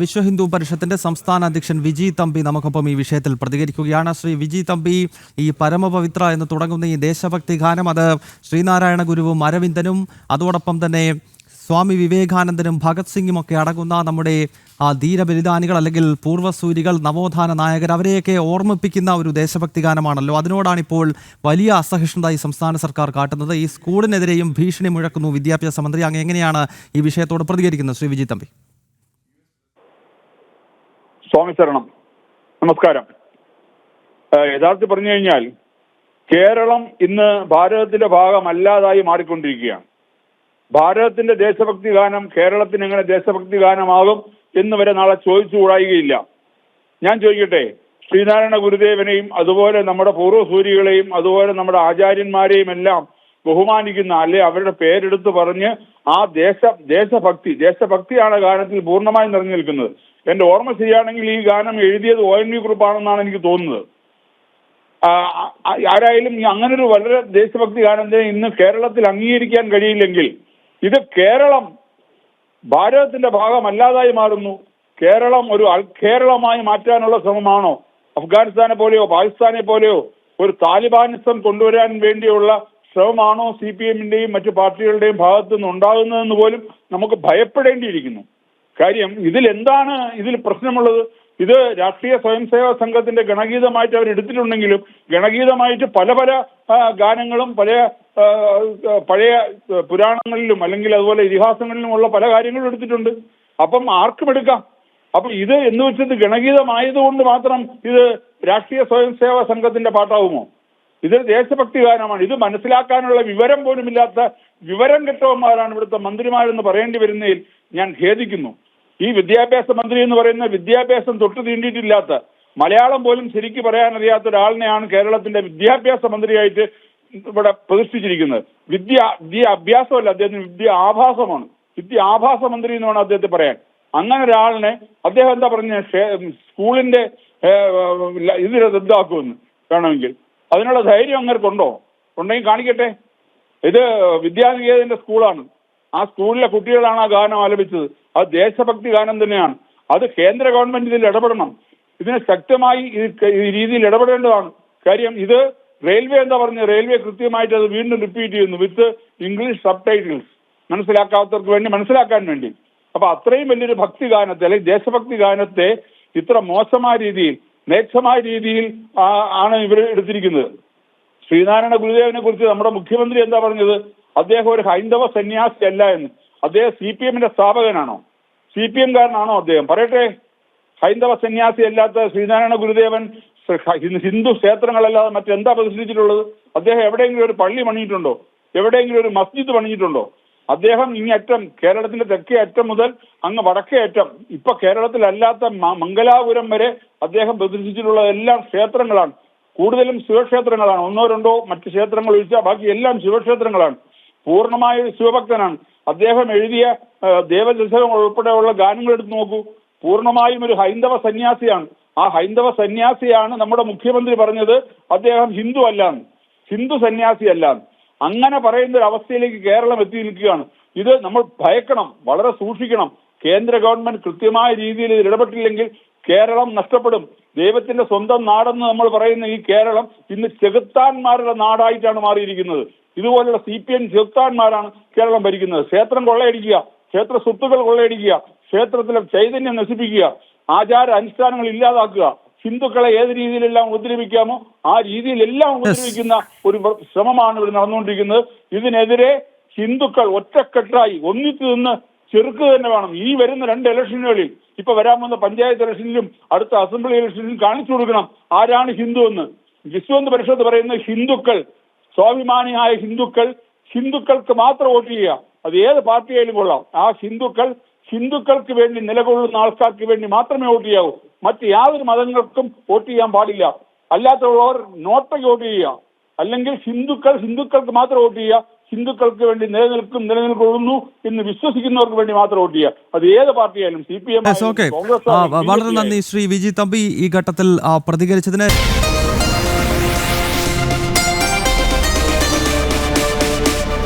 വിശ്വ ഹിന്ദു പരിഷത്തിന്റെ സംസ്ഥാന അധ്യക്ഷൻ വിജി തമ്പി നമുക്കൊപ്പം ഈ വിഷയത്തിൽ പ്രതികരിക്കുകയാണ്. ശ്രീ വിജി തമ്പി ഈ പരമപവിത്ര എന്ന് തുടങ്ങുന്ന ഈ ദേശഭക്തി ഗാനം അത് ശ്രീനാരായണ ഗുരുവും അരവിന്ദനും അതോടൊപ്പം തന്നെ സ്വാമി വിവേകാനന്ദനും ഭഗത് സിംഗും ഒക്കെ അടങ്ങുന്ന നമ്മുടെ ആ ധീരബലിദാനികൾ അല്ലെങ്കിൽ പൂർവസൂരികൾ നവോത്ഥാന നായകർ അവരെയൊക്കെ ഓർമ്മിപ്പിക്കുന്ന ഒരു ദേശഭക്തി ഗാനമാണല്ലോ. അതിനോടാണ് ഇപ്പോൾ വലിയ അസഹിഷ്ണുത ഈ സംസ്ഥാന സർക്കാർ കാട്ടുന്നത്. ഈ സ്കൂളിനെതിരെയും ഭീഷണി മുഴക്കുന്നു വിദ്യാഭ്യാസ മന്ത്രി. അങ്ങ് എങ്ങനെയാണ് ഈ വിഷയത്തോട് പ്രതികരിക്കുന്നത്? ശ്രീ വിജി തമ്പി. സ്വാമി ശരണം. നമസ്കാരം. യഥാർത്ഥത്തിൽ പറഞ്ഞു കഴിഞ്ഞാൽ കേരളം ഇന്ന് ഭാരതത്തിന്റെ ഭാഗമല്ലാതായി മാറിക്കൊണ്ടിരിക്കുകയാണ്. ഭാരതത്തിന്റെ ദേശഭക്തി ഗാനം കേരളത്തിന് എങ്ങനെ ദേശഭക്തി ഗാനമാകും എന്ന് വരെ നാളെ ചോദിച്ചു ഞാൻ ചോദിക്കട്ടെ ശ്രീനാരായണ ഗുരുദേവനെയും അതുപോലെ നമ്മുടെ പൂർവസൂരികളെയും അതുപോലെ നമ്മുടെ ആചാര്യന്മാരെയും എല്ലാം ബഹുമാനിക്കുന്ന അല്ലെ അവരുടെ പേരെടുത്ത് പറഞ്ഞ് ആ ദേശ ദേശഭക്തി ദേശഭക്തിയാണ് ഗാനത്തിൽ പൂർണമായും നിറഞ്ഞു നിൽക്കുന്നത് എന്റെ ഓർമ്മ ശരിയാണെങ്കിൽ ഈ ഗാനം എഴുതിയത് ഒ എൻ വി കുറിപ്പാണെന്നാണ് എനിക്ക് തോന്നുന്നത്. ആരായാലും അങ്ങനൊരു വളരെ ദേശഭക്തി ഗാനത്തെ ഇന്ന് കേരളത്തിൽ അംഗീകരിക്കാൻ കഴിയില്ലെങ്കിൽ ഇത് കേരളം ഭാരതത്തിന്റെ ഭാഗമല്ലാതായി മാറുന്നു. കേരളം ഒരു കേരളമായി മാറ്റാനുള്ള ശ്രമമാണോ? അഫ്ഗാനിസ്ഥാനെ പോലെയോ പാകിസ്ഥാനെ പോലെയോ ഒരു താലിബാനിസം കൊണ്ടുവരാൻ വേണ്ടിയുള്ള ശ്രമമാണോ സി പി എമ്മിന്റെയും മറ്റു പാർട്ടികളുടെയും ഭാഗത്തു നിന്ന് ഉണ്ടാകുന്നതെന്ന് പോലും നമുക്ക് ഭയപ്പെടേണ്ടിയിരിക്കുന്നു. കാര്യം ഇതിൽ എന്താണ് ഇതിൽ പ്രശ്നമുള്ളത്? ഇത് രാഷ്ട്രീയ സ്വയം സേവക സംഘത്തിന്റെ ഗണഗീതമായിട്ട് അവർ എടുത്തിട്ടുണ്ടെങ്കിലും ഗണഗീതമായിട്ട് പല പല ഗാനങ്ങളും പല പഴയ പുരാണങ്ങളിലും അല്ലെങ്കിൽ അതുപോലെ ഇതിഹാസങ്ങളിലുമുള്ള പല കാര്യങ്ങളും എടുത്തിട്ടുണ്ട്. അപ്പം ആർക്കും എടുക്കാം. അപ്പൊ ഇത് എന്ന് വെച്ചത് ഗണഗീതമായതുകൊണ്ട് മാത്രം ഇത് രാഷ്ട്രീയ സ്വയം സേവക സംഘത്തിന്റെ പാട്ടാവുമോ? ഇത് ദേശഭക്തി ഗാനമാണ് ഇത് മനസ്സിലാക്കാനുള്ള വിവരം പോലുമില്ലാത്ത വിവരം കെട്ടവന്മാരാണ് ഇവിടുത്തെ മന്ത്രിമാരെന്ന് പറയേണ്ടി വരുന്നതിൽ ഞാൻ ഖേദിക്കുന്നു. ഈ വിദ്യാഭ്യാസ മന്ത്രി എന്ന് പറയുന്ന വിദ്യാഭ്യാസം തൊട്ട് തീണ്ടിയിട്ടില്ലാത്ത മലയാളം പോലും ശരിക്ക് പറയാനറിയാത്ത ഒരാളിനെയാണ് കേരളത്തിന്റെ വിദ്യാഭ്യാസ മന്ത്രിയായിട്ട് ഇവിടെ പ്രതിഷ്ഠിച്ചിരിക്കുന്നത്. വിദ്യ വിദ്യ അഭ്യാസമല്ല അദ്ദേഹത്തിന് വിദ്യ ആഭാസമാണ്. വിദ്യ ആഭാസ മന്ത്രി എന്ന് വേണം അദ്ദേഹത്തെ പറയാൻ. അങ്ങനെ ഒരാളിനെ അദ്ദേഹം എന്താ പറഞ്ഞ സ്കൂളിന്റെ ഇത് റദ്ദാക്കുമെന്ന് വേണമെങ്കിൽ. അതിനുള്ള ധൈര്യം അങ്ങർക്കുണ്ടോ? ഉണ്ടെങ്കിൽ കാണിക്കട്ടെ. ഇത് വിദ്യാനികേതന്റെ സ്കൂളാണ്. ആ സ്കൂളിലെ കുട്ടികളാണ് ആ ഗാനം ആലപിച്ചത്. അത് ദേശഭക്തി ഗാനം തന്നെയാണ്. അത് കേന്ദ്ര ഗവൺമെന്റ് ഇതിൽ ഇടപെടണം. ഇതിന് ശക്തമായി ഈ രീതിയിൽ ഇടപെടേണ്ടതാണ്. കാര്യം ഇത് റെയിൽവേ എന്താ പറഞ്ഞത് റെയിൽവേ കൃത്യമായിട്ട് അത് വീണ്ടും റിപ്പീറ്റ് ചെയ്യുന്നു വിത്ത് ഇംഗ്ലീഷ് സബ് ടൈറ്റിൽസ് മനസ്സിലാക്കാത്തവർക്ക് വേണ്ടി മനസ്സിലാക്കാൻ വേണ്ടി. അപ്പൊ അത്രയും വലിയൊരു ഭക്തി ഗാനത്തെ അല്ലെങ്കിൽ ദേശഭക്തി ഗാനത്തെ ഇത്ര മോശമായ രീതിയിൽ മേക്ഷമായ രീതിയിൽ ആണ് ഇവർ എടുത്തിരിക്കുന്നത്. ശ്രീനാരായണ ഗുരുദേവനെ കുറിച്ച് നമ്മുടെ മുഖ്യമന്ത്രി എന്താ പറഞ്ഞത്? അദ്ദേഹം ഒരു ഹൈന്ദവ സന്യാസി അല്ല എന്ന്. അദ്ദേഹം സി പി എമ്മിന്റെ സ്ഥാപകനാണോ? സി പി എംകാരനാണോ അദ്ദേഹം? പറയട്ടെ. ഹൈന്ദവ സന്യാസി അല്ലാത്ത ശ്രീനാരായണ ഗുരുദേവൻ ഹിന്ദു ക്ഷേത്രങ്ങളല്ലാതെ മറ്റെന്താ പ്രതിഷ്ഠിച്ചിട്ടുള്ളത് അദ്ദേഹം എവിടെയെങ്കിലും ഒരു പള്ളി പണിയിട്ടുണ്ടോ എവിടെയെങ്കിലും ഒരു മസ്ജിദ് പണിയിട്ടുണ്ടോ അദ്ദേഹം ഇങ്ങറ്റം കേരളത്തിന്റെ തെക്കേ അറ്റം മുതൽ അങ്ങ് വടക്കേ അറ്റം. ഇപ്പൊ കേരളത്തിലല്ലാത്ത മംഗലാപുരം വരെ അദ്ദേഹം പ്രദർശിച്ചിട്ടുള്ള എല്ലാം ക്ഷേത്രങ്ങളാണ്. കൂടുതലും ശിവക്ഷേത്രങ്ങളാണ്. ഒന്നോ രണ്ടോ മറ്റ് ക്ഷേത്രങ്ങൾ ഒഴിച്ചാൽ ബാക്കി എല്ലാം ശിവക്ഷേത്രങ്ങളാണ്. പൂർണമായ ഒരു ശിവഭക്തനാണ്. അദ്ദേഹം എഴുതിയ ദേവദശകം ഉൾപ്പെടെയുള്ള ഗാനങ്ങൾ എടുത്തു നോക്കൂ. പൂർണമായും ഒരു ഹൈന്ദവ സന്യാസിയാണ്. ആ ഹൈന്ദവ സന്യാസിയാണ് നമ്മുടെ മുഖ്യമന്ത്രി പറഞ്ഞത് അദ്ദേഹം ഹിന്ദു അല്ലാന്ന്. ഹിന്ദു സന്യാസി അല്ലാന്ന്. അങ്ങനെ പറയുന്ന ഒരു അവസ്ഥയിലേക്ക് കേരളം എത്തി നിൽക്കുകയാണ് ഇത് നമ്മൾ ഭയക്കണം വളരെ സൂക്ഷിക്കണം. കേന്ദ്ര ഗവൺമെന്റ് കൃത്യമായ രീതിയിൽ ഇത് ഇടപെട്ടില്ലെങ്കിൽ കേരളം നഷ്ടപ്പെടും. ദൈവത്തിന്റെ സ്വന്തം നാടെന്ന് നമ്മൾ പറയുന്ന ഈ കേരളം ഇന്ന് ചെകുത്താന്മാരുടെ നാടായിട്ടാണ് മാറിയിരിക്കുന്നത്. ഇതുപോലുള്ള സി പി എം ചെകുത്താന്മാരാണ് കേരളം ഭരിക്കുന്നത്. ക്ഷേത്രം കൊള്ളയടിക്കുക ക്ഷേത്ര സ്വത്തുക്കൾ കൊള്ളയടിക്കുക ക്ഷേത്രത്തിലെ ചൈതന്യം നശിപ്പിക്കുക ആചാര അനുഷ്ഠാനങ്ങൾ ഇല്ലാതാക്കുക ഹിന്ദുക്കളെ ഏത് രീതിയിലെല്ലാം ഉപദ്രവിക്കാമോ ആ രീതിയിലെല്ലാം ഉപദ്രവിക്കുന്ന ഒരു ശ്രമമാണ് ഇവിടെ നടന്നുകൊണ്ടിരിക്കുന്നത്. ഇതിനെതിരെ ഹിന്ദുക്കൾ ഒറ്റക്കെട്ടായി ഒന്നിച്ചു നിന്ന് ചെറുക്കുക തന്നെ വേണം. ഈ വരുന്ന രണ്ട് ഇലക്ഷനുകളിൽ ഇപ്പൊ വരാൻ പോകുന്ന പഞ്ചായത്ത് ഇലക്ഷനിലും അടുത്ത അസംബ്ലി ഇലക്ഷനിലും കാണിച്ചു കൊടുക്കണം ആരാണ് ഹിന്ദു എന്ന്. വിശ്വന്ത് പരിഷത്ത് പറയുന്ന ഹിന്ദുക്കൾ സ്വാഭിമാനിയായ ഹിന്ദുക്കൾ ഹിന്ദുക്കൾക്ക് മാത്രം വോട്ട് ചെയ്യുക. അത് ഏത് പാർട്ടിയായാലും കൊള്ളാം. ആ ഹിന്ദുക്കൾ ഹിന്ദുക്കൾക്ക് വേണ്ടി നിലകൊള്ളുന്ന ആൾക്കാർക്ക് വേണ്ടി മാത്രമേ വോട്ട് ചെയ്യാവൂ. മറ്റ് യാതൊരു മതങ്ങൾക്കും വോട്ട് ചെയ്യാൻ പാടില്ല. അല്ലാത്തുള്ളവർ നോട്ടയ്ക്ക് വോട്ട് ചെയ്യുക. അല്ലെങ്കിൽ ഹിന്ദുക്കൾ ഹിന്ദുക്കൾക്ക് മാത്രം വോട്ട് ചെയ്യുക. ഹിന്ദുക്കൾക്ക് വേണ്ടി നിലനിൽക്കും നിലനിൽക്കൊള്ളുന്നു എന്ന് വിശ്വസിക്കുന്നവർക്ക് വേണ്ടി മാത്രം വോട്ട് ചെയ്യുക. അത് ഏത് പാർട്ടിയായാലും സി പി എം കോൺഗ്രസ് വളരെ നന്ദി ശ്രീ വിജി തമ്പി ഈ ഘട്ടത്തിൽ പ്രതികരിച്ചതിന്.